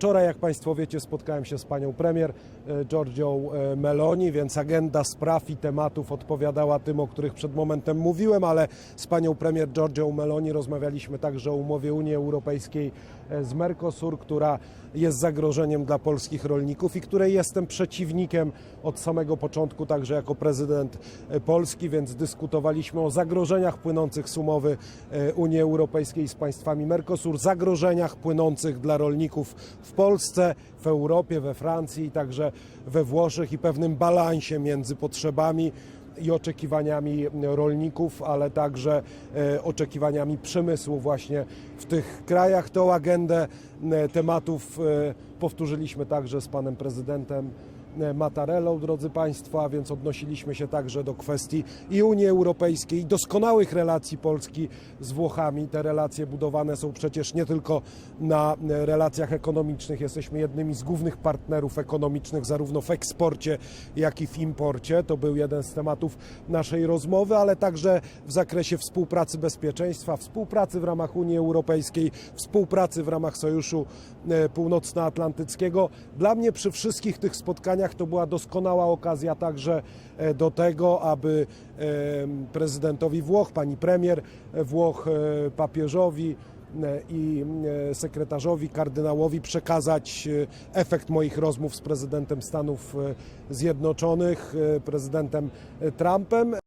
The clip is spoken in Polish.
Wczoraj, jak Państwo wiecie, spotkałem się z panią premier e, Giorgią e, Meloni, więc agenda spraw i tematów odpowiadała tym, o których przed momentem mówiłem, ale z panią premier Giorgią Meloni rozmawialiśmy także o umowie Unii Europejskiej e, z Mercosur, która jest zagrożeniem dla polskich rolników i której jestem przeciwnikiem od samego początku, także jako prezydent Polski, więc dyskutowaliśmy o zagrożeniach płynących z umowy Unii Europejskiej z państwami Mercosur, zagrożeniach płynących dla rolników w Polsce, w Europie, we Francji także we Włoszech i pewnym balansie między potrzebami i oczekiwaniami rolników, ale także e, oczekiwaniami przemysłu właśnie w tych krajach. Tą agendę e, tematów e, powtórzyliśmy także z panem prezydentem Mattarellą, drodzy Państwo, a więc odnosiliśmy się także do kwestii i Unii Europejskiej, i doskonałych relacji Polski z Włochami. Te relacje budowane są przecież nie tylko na e, relacjach ekonomicznych. Jesteśmy jednymi z głównych partnerów ekonomicznych zarówno w eksporcie, jak i w imporcie. To był jeden z tematów naszej rozmowy, ale także w zakresie współpracy bezpieczeństwa, współpracy w ramach Unii Europejskiej, współpracy w ramach Sojuszu e, Północnoatlantyckiego. Dla mnie przy wszystkich tych spotkaniach to była doskonała okazja także e, do tego, aby prezydentowi Włoch, pani premier Włoch, e, papieżowi e, i sekretarzowi kardynałowi przekazać efekt moich rozmów z prezydentem Stanów Zjednoczonych, prezydentem Trumpem.